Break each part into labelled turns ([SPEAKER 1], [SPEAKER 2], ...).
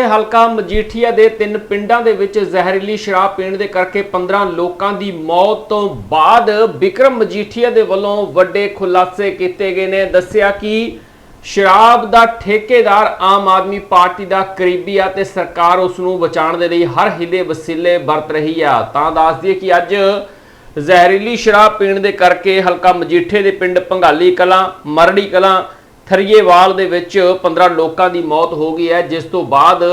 [SPEAKER 1] ਹਲਕਾ ਮਜੀਠੀਆ ਦੇ ਤਿੰਨ ਪਿੰਡਾਂ ਦੇ ਵਿੱਚ ਜ਼ਹਿਰੀਲੀ ਸ਼ਰਾਬ ਪੀਣ ਦੇ ਕਰਕੇ 15 ਲੋਕਾਂ ਦੀ ਮੌਤ ਤੋਂ ਬਾਅਦ ਵਿਕਰਮ ਮਜੀਠੀਆ ਦੇ ਵੱਲੋਂ ਵੱਡੇ ਖੁਲਾਸੇ ਕੀਤੇ ਗਏ ਨੇ। ਦੱਸਿਆ ਕਿ ਸ਼ਰਾਬ ਦਾ ਠੇਕੇਦਾਰ ਆਮ ਆਦਮੀ ਪਾਰਟੀ ਦਾ ਕਰੀਬੀ ਆ ਤੇ ਸਰਕਾਰ ਉਸ ਨੂੰ ਬਚਾਉਣ ਦੇ ਲਈ ਹਰ ਹਿੱਲੇ ਵਸੀਲੇ ਵਰਤ ਰਹੀ ਆ। ਤਾਂ ਦੱਸ ਦਈਏ ਕਿ ਅੱਜ ਜ਼ਹਿਰੀਲੀ ਸ਼ਰਾਬ ਪੀਣ ਦੇ ਕਰਕੇ ਹਲਕਾ ਮਜੀਠੇ ਦੇ ਪਿੰਡ ਭੰਗਾਲੀ ਕਲਾਂ, ਮਰੜੀ ਕਲਾਂ ਥਰੀਏਵਾਲ ਦੇ ਵਿੱਚ 15 ਲੋਕਾਂ ਦੀ ਮੌਤ ਹੋ ਗਈ ਹੈ, ਜਿਸ ਤੋਂ ਬਾਅਦ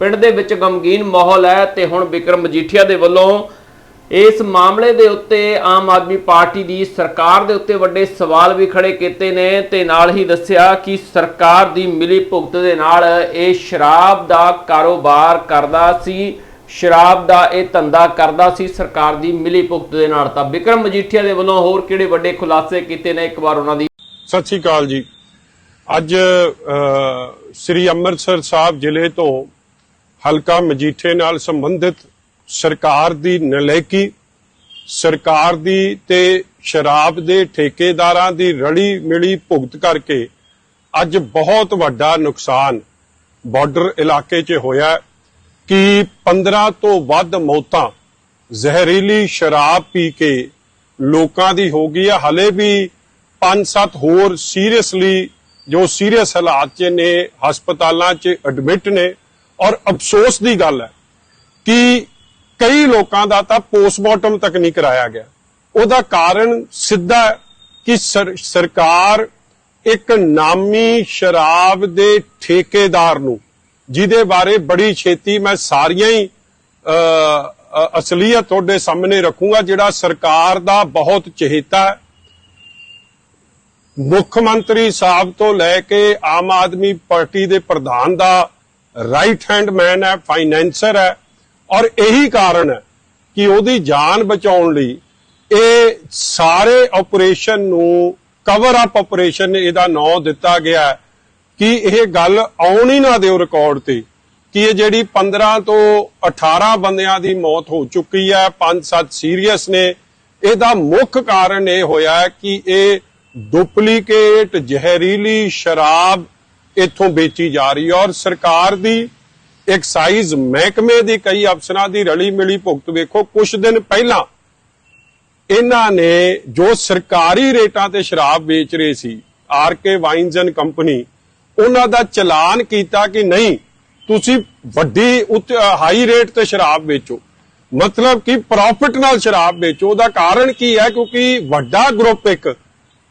[SPEAKER 1] ਪਿੰਡ ਦੇ ਵਿੱਚ ਗਮਗੀਨ ਮਾਹੌਲ ਹੈ ਤੇ ਹੁਣ ਵਿਕਰਮ ਮਜੀਠੀਆ ਦੇ ਵੱਲੋਂ ਇਸ ਮਾਮਲੇ ਦੇ ਉੱਤੇ ਆਮ ਆਦਮੀ ਪਾਰਟੀ ਦੀ ਸਰਕਾਰ ਦੇ ਉੱਤੇ ਵੱਡੇ ਸਵਾਲ ਵੀ ਖੜੇ ਕੀਤੇ ਨੇ ਤੇ ਨਾਲ ਹੀ ਦੱਸਿਆ ਕਿ ਸਰਕਾਰ ਦੀ ਮਿਲੀ ਭੁਗਤ ਦੇ ਨਾਲ ਇਹ ਸ਼ਰਾਬ ਦਾ ਕਾਰੋਬਾਰ ਕਰਦਾ ਸੀ, ਸ਼ਰਾਬ ਦਾ ਇਹ ਧੰਦਾ ਕਰਦਾ ਸੀ, ਸਰਕਾਰ ਦੀ ਮਿਲੀ ਭੁਗਤ ਦੇ ਨਾਲ ਤਾਂ। ਵਿਕਰਮ ਮਜੀਠੀਆ ਦੇ ਵੱਲੋਂ ਹੋਰ ਕਿਹੜੇ ਵੱਡੇ ਖੁਲਾਸੇ ਕੀਤੇ ਨੇ? ਇੱਕ ਵਾਰ ਉਹਨਾਂ ਦੀ
[SPEAKER 2] ਸਤਿ ਸ਼੍ਰੀ ਅਕਾਲ ਜੀ। ਅੱਜ ਸ੍ਰੀ ਅੰਮ੍ਰਿਤਸਰ ਸਾਹਿਬ ਜ਼ਿਲ੍ਹੇ ਤੋਂ ਹਲਕਾ ਮਜੀਠੇ ਨਾਲ ਸੰਬੰਧਿਤ ਸਰਕਾਰ ਦੀ ਨਲੇਕੀ, ਸਰਕਾਰ ਦੀ ਤੇ ਸ਼ਰਾਬ ਦੇ ਠੇਕੇਦਾਰਾਂ ਦੀ ਰਲੀ ਮਿਲੀ ਭੁਗਤ ਕਰਕੇ ਅੱਜ ਬਹੁਤ ਵੱਡਾ ਨੁਕਸਾਨ ਬਾਰਡਰ ਇਲਾਕੇ 'ਚ ਹੋਇਆ ਕਿ 15 ਤੋਂ ਵੱਧ ਮੌਤਾਂ ਜ਼ਹਿਰੀਲੀ ਸ਼ਰਾਬ ਪੀ ਕੇ ਲੋਕਾਂ ਦੀ ਹੋ ਗਈ ਹੈ ਹਲੇ ਵੀ 5-7 ਹੋਰ ਸੀਰੀਅਸਲੀ ਜੋ ਸੀਰੀਅਸ ਹਾਲਾਤ 'ਚ ਨੇ, ਹਸਪਤਾਲਾਂ 'ਚ ਐਡਮਿਟ ਨੇ, ਔਰ ਅਫਸੋਸ ਦੀ ਗੱਲ ਹੈ ਕਿ ਕਈ ਲੋਕਾਂ ਦਾ ਤਾਂ ਪੋਸਟਮਾਰਟਮ ਤੱਕ ਨਹੀਂ ਕਰਾਇਆ ਗਿਆ। ਉਹਦਾ ਕਾਰਨ ਸਿੱਧਾ ਕਿ ਸਰਕਾਰ ਇੱਕ ਨਾਮੀ ਸ਼ਰਾਬ ਦੇ ਠੇਕੇਦਾਰ ਨੂੰ, ਜਿਹਦੇ ਬਾਰੇ ਬੜੀ ਛੇਤੀ ਮੈਂ ਸਾਰੀਆਂ ਹੀ ਅਸਲੀਅਤ ਤੁਹਾਡੇ ਸਾਹਮਣੇ ਰੱਖੂੰਗਾ, ਜਿਹੜਾ ਸਰਕਾਰ ਦਾ ਬਹੁਤ ਚਹੇਤਾ ਹੈ। ਮੁੱਖ ਮੰਤਰੀ ਸਾਹਿਬ ਤੋਂ ਲੈ ਕੇ ਆਮ ਆਦਮੀ ਪਾਰਟੀ ਦੇ ਪ੍ਰਧਾਨ ਦਾ ਰਾਈਟ ਹੈਂਡ ਮੈਨ ਹੈ ਫਾਈਨੈਂਸਰ ਹੈ ਔਰ ਇਹੀ ਕਾਰਨ ਹੈ ਕਿ ਉਹਦੀ ਜਾਨ ਬਚਾਉਣ ਲਈ ਇਹ ਸਾਰੇ ਆਪਰੇਸ਼ਨ ਨੂੰ ਕਵਰ ਅਪ ਆਪਰੇਸ਼ਨ ਇਹਦਾ ਨਾਂ ਦਿੱਤਾ ਗਿਆ ਕਿ ਇਹ ਗੱਲ ਆਉਣ ਹੀ ਨਾ ਦਿਓ ਰਿਕਾਰਡ ਤੇ ਕਿ ਇਹ ਜਿਹੜੀ 15 ਤੋਂ 18 ਬੰਦਿਆਂ ਦੀ ਮੌਤ ਹੋ ਚੁੱਕੀ ਹੈ 5-7 ਸੀਰੀਅਸ ਨੇ, ਇਹਦਾ ਮੁੱਖ ਕਾਰਨ ਇਹ ਹੋਇਆ ਕਿ ਇਹ ਡੁਪਲੀਕੇਟ ਜ਼ਹਿਰੀਲੀ ਸ਼ਰਾਬ ਇੱਥੋਂ ਵੇਚੀ ਜਾ ਰਹੀ ਹੈ ਔਰ ਸਰਕਾਰ ਦੀ ਐਕਸਾਈਜ਼ ਮਹਿਕਮੇ ਦੀ ਕਈ ਅਫਸਰਾਂ ਦੀ ਰਲੀ ਮਿਲੀ ਭੁਗਤ ਵੇਖੋ ਕੁਝ ਦਿਨ ਪਹਿਲਾਂ ਇਹਨਾਂ ਨੇ ਜੋ ਸਰਕਾਰੀ ਰੇਟਾਂ ਤੇ ਸ਼ਰਾਬ ਵੇਚ ਰਹੇ ਸੀ R K wines and company, ਉਹਨਾਂ ਦਾ ਚਲਾਨ ਕੀਤਾ ਕਿ ਨਹੀਂ, ਤੁਸੀਂ ਵੱਡੀ ਹਾਈ ਰੇਟ ਤੇ ਸ਼ਰਾਬ ਵੇਚੋ। ਮਤਲਬ ਕਿ ਪ੍ਰੋਫਿਟ ਨਾਲ ਸ਼ਰਾਬ ਵੇਚੋ। ਉਹਦਾ ਕਾਰਨ ਕੀ ਹੈ? ਕਿਉਂਕਿ ਵੱਡਾ ਗਰੁੱਪ ਇੱਕ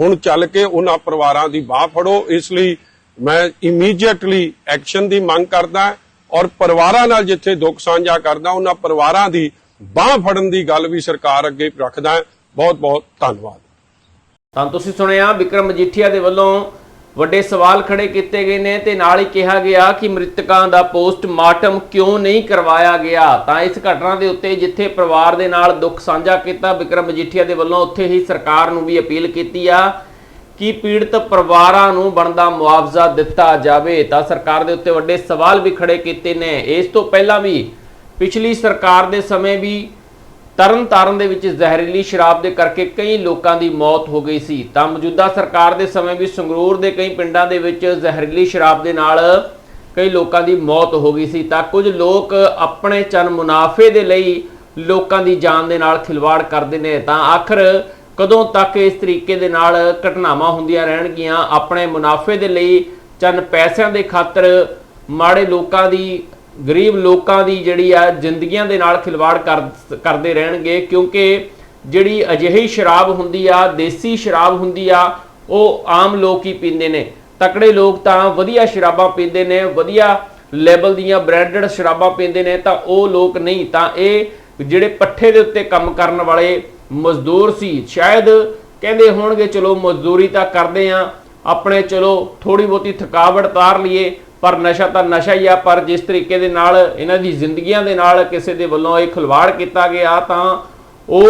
[SPEAKER 2] ਹੁਣ ਚੱਲ ਕੇ ਉਹਨਾਂ ਪਰਿਵਾਰਾਂ ਦੀ ਬਾਹ ਫੜੋ, ਇਸ ਲਈ ਮੈਂ ਇਮੀਡੀਏਟਲੀ ਐਕਸ਼ਨ ਦੀ ਮੰਗ ਕਰਦਾ ਔਰ ਪਰਿਵਾਰਾਂ ਨਾਲ ਜਿੱਥੇ ਦੁੱਖ ਸਾਂਝਾ ਕਰਦਾ, ਉਹਨਾਂ ਪਰਿਵਾਰਾਂ ਦੀ ਬਾਹ ਫੜਨ ਦੀ ਗੱਲ ਵੀ ਸਰਕਾਰ ਅੱਗੇ ਰੱਖਦਾ ਬਹੁਤ ਬਹੁਤ ਧੰਨਵਾਦ।
[SPEAKER 1] ਤਾਂ ਤੁਸੀਂ ਸੁਣਿਆ ਵਿਕਰਮ ਮਜੀਠੀਆ ਦੇ ਵੱਲੋਂ ਵੱਡੇ ਸਵਾਲ ਖੜੇ ਕੀਤੇ ਗਏ ਨੇ ਤੇ ਨਾਲ ਹੀ ਕਿਹਾ ਗਿਆ ਕਿ ਮ੍ਰਿਤਕਾਂ ਦਾ ਪੋਸਟਮਾਰਟਮ ਕਿਉਂ ਨਹੀਂ ਕਰਵਾਇਆ ਗਿਆ? ਤਾਂ ਇਸ ਘਟਨਾ ਦੇ ਉੱਤੇ ਜਿੱਥੇ ਪਰਿਵਾਰ ਦੇ ਨਾਲ ਦੁੱਖ ਸਾਂਝਾ ਕੀਤਾ, ਵਿਕਰਮ ਮਜੀਠੀਆ ਦੇ ਵੱਲੋਂ ਉੱਥੇ ਹੀ ਸਰਕਾਰ ਨੂੰ ਵੀ ਅਪੀਲ ਕੀਤੀ ਆ ਕਿ ਪੀੜਤ ਪਰਿਵਾਰਾਂ ਨੂੰ ਬਣਦਾ ਮੁਆਵਜ਼ਾ ਦਿੱਤਾ ਜਾਵੇ। ਤਾਂ ਸਰਕਾਰ ਦੇ ਉੱਤੇ ਵੱਡੇ ਸਵਾਲ ਵੀ ਖੜੇ ਕੀਤੇ ਨੇ। ਇਸ ਤੋਂ ਪਹਿਲਾਂ ਵੀ ਪਿਛਲੀ ਸਰਕਾਰ ਦੇ ਸਮੇਂ ਵੀ ਤਰਨ ਤਾਰਨ ਦੇ ਵਿੱਚ ਜ਼ਹਿਰੀਲੀ ਸ਼ਰਾਬ ਦੇ ਕਰਕੇ ਕਈ ਲੋਕਾਂ ਦੀ ਮੌਤ ਹੋ ਗਈ ਸੀ। ਤਾਂ ਮੌਜੂਦਾ ਸਰਕਾਰ ਦੇ ਸਮੇਂ ਵੀ ਸੰਗਰੂਰ ਦੇ ਕਈ ਪਿੰਡਾਂ ਦੇ ਵਿੱਚ ਜ਼ਹਿਰੀਲੀ ਸ਼ਰਾਬ ਦੇ ਨਾਲ ਕਈ ਲੋਕਾਂ ਦੀ ਮੌਤ ਹੋ ਗਈ ਸੀ। ਤਾਂ ਕੁਝ ਲੋਕ ਆਪਣੇ ਚੰਨ ਮੁਨਾਫੇ ਦੇ ਲਈ ਲੋਕਾਂ ਦੀ ਜਾਨ ਦੇ ਨਾਲ ਖਿਲਵਾੜ ਕਰਦੇ ਨੇ। ਤਾਂ ਆਖਰ ਕਦੋਂ ਤੱਕ ਇਸ ਤਰੀਕੇ ਦੇ ਨਾਲ ਘਟਨਾਵਾਂ ਹੁੰਦੀਆਂ ਰਹਿਣਗੀਆਂ? ਆਪਣੇ ਮੁਨਾਫੇ ਦੇ ਲਈ ਚੰਨ ਪੈਸਿਆਂ ਦੇ ਖਾਤਰ ਮਾੜੇ ਲੋਕਾਂ ਦੀ ਗਰੀਬ ਲੋਕਾਂ ਦੀ ਜਿਹੜੀ ਆ ਜ਼ਿੰਦਗੀਆਂ ਦੇ ਨਾਲ ਖਿਲਵਾੜ ਕਰਦੇ ਰਹਿਣਗੇ, ਕਿਉਂਕਿ ਜਿਹੜੀ ਅਜਿਹੀ ਸ਼ਰਾਬ ਹੁੰਦੀ ਆ, ਦੇਸੀ ਸ਼ਰਾਬ ਹੁੰਦੀ ਆ, ਉਹ ਆਮ ਲੋਕ ਹੀ ਪੀਂਦੇ ਨੇ। ਤਕੜੇ ਲੋਕ ਤਾਂ ਵਧੀਆ ਸ਼ਰਾਬਾਂ ਪੀਂਦੇ ਨੇ, ਵਧੀਆ ਲੈਵਲ ਦੀਆਂ ਬ੍ਰਾਂਡਡ ਸ਼ਰਾਬਾਂ ਪੀਂਦੇ ਨੇ, ਤਾਂ ਉਹ ਲੋਕ ਨਹੀਂ। ਤਾਂ ਇਹ ਜਿਹੜੇ ਪੱਠੇ ਦੇ ਉੱਤੇ ਕੰਮ ਕਰਨ ਵਾਲੇ ਮਜ਼ਦੂਰ ਸੀ, ਸ਼ਾਇਦ ਕਹਿੰਦੇ ਹੋਣਗੇ, ਚਲੋ ਮਜ਼ਦੂਰੀ ਤਾਂ ਕਰਦੇ ਆ, ਆਪਣੇ ਚਲੋ ਥੋੜੀ ਬਹੁਤੀ ਥਕਾਵਟ ਤਾਰ ਲਈਏ ਪਰ ਨਸ਼ਾ ਤਾਂ ਨਸ਼ਾ ਹੀ ਆ, ਪਰ ਜਿਸ ਤਰੀਕੇ ਦੇ ਨਾਲ ਇਹਨਾਂ ਦੀ ਜ਼ਿੰਦਗੀਆਂ ਦੇ ਨਾਲ ਕਿਸੇ ਦੇ ਵੱਲੋਂ ਇਹ ਖਿਲਵਾੜ ਕੀਤਾ ਗਿਆ, ਤਾਂ ਉਹ